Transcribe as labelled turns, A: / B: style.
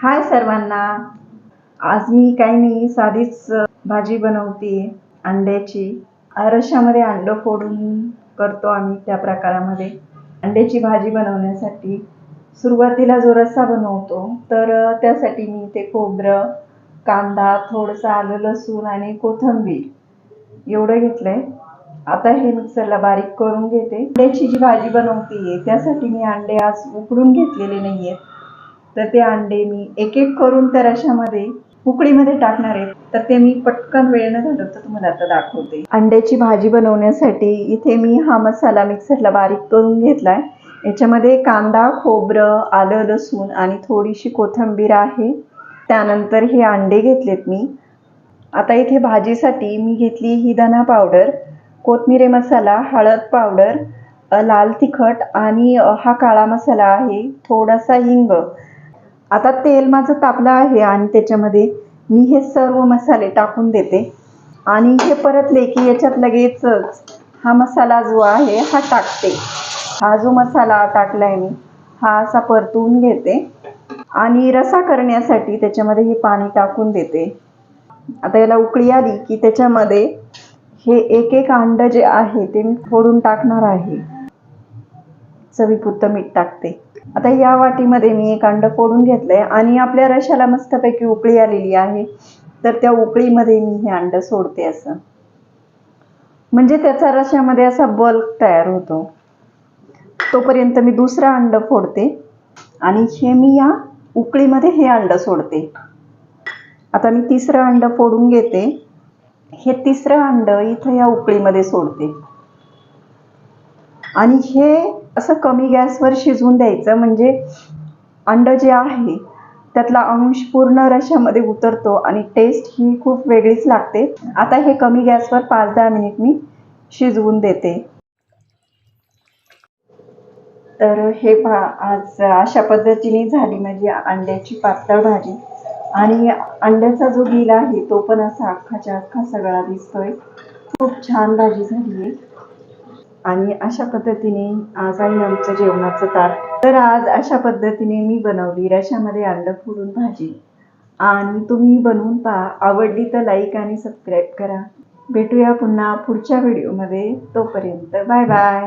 A: हाय सर्वांना. आज मी काही नाही साधीच भाजी बनवते अंड्याची. आरशामध्ये अंडं फोडून करतो आम्ही त्या प्रकारामध्ये. अंड्याची भाजी बनवण्यासाठी सुरुवातीला जो रस्सा बनवतो तर त्यासाठी मी ते खोबरं कांदा थोडंसं आलं लसूण आणि कोथिंबीर एवढं घेतलंय. आता हे मिक्सरला बारीक करून घेते. अंड्याची जी भाजी बनवते त्यासाठी मी अंडे आज उकडून घेतलेले नाही आहेत तर ते अंडे मी एक एक करून त्या रशामध्ये उकडीमध्ये टाकणार आहे. तर ते मी पटकन वेळ न घालवता तुम्हाला आता दाखवते. अंड्याची भाजी बनवण्यासाठी इथे मी हा मसाला मिक्सरला बारीक करून घेतलाय. याच्यामध्ये कांदा खोबरं आलं लसूण आणि थोडीशी कोथिंबीर आहे. त्यानंतर हे अंडे घेतलेत मी. आता इथे भाजीसाठी मी घेतली ही धना पावडर कोथमिरी मसाला हळद पावडर लाल तिखट आणि हा काळा मसाला आहे. थोडासा हिंग आता तेल माझं तापलं आहे आणि त्याच्यामध्ये मी हे सर्व मसाले टाकून देते. आणि हे परतले की याच्यात लगेचच हा मसाला जो आहे हा टाकते. हा जो मसाला टाकलाय मी हा असा परतून घेते. आणि रसा करण्यासाठी त्याच्यामध्ये हे पाणी टाकून देते. आता याला उकळी आली की त्याच्यामध्ये हे एक एक अंड जे आहे ते मी फोडून टाकणार आहे. चवीपुरतं मीठ टाकते. आता या वाटीमध्ये मी एक अंड फोडून घेतलंय आणि आपल्या रशाला मस्तपैकी उकळी आलेली आहे. तर त्या उकळीमध्ये मी हे अंड सोडते असं. म्हणजे त्याचा रशामध्ये असा बल्क तयार होतो. तोपर्यंत मी दुसरं अंड फोडते आणि हे मी या उकळीमध्ये हे अंड सोडते. आता मी तिसरं अंड फोडून घेते. हे तिसरं अंड इथं या उकळीमध्ये सोडते. आणि हे असं कमी गॅसवर शिजवून द्यायचं. म्हणजे अंड जे आहे त्यातला अंश पूर्ण रशामध्ये उतरतो आणि टेस्ट ही खूप वेगळीच लागते. आता हे कमी गॅसवर पाच दहा मिनिट मी शिजवून देते. तर हे पा आज अशा पद्धतीने झाली माझी अंड्याची पातळ भाजी. आणि अंड्याचा जो गिला आहे तो पण असा अख्खाच्या अख्खा सगळा दिसतोय. खूप छान भाजी झाली आहे. आणि अशा पद्धतीने आज आहे आमचं जेवणाचं ताट. तर आज अशा पद्धतीने मी बनवली रशामध्ये अंड फोडून भाजी. आणि तुम्ही बनवून पहा. आवडली तर लाईक आणि सबस्क्राईब करा. भेटूया पुन्हा पुढच्या व्हिडिओमध्ये तोपर्यंत बाय बाय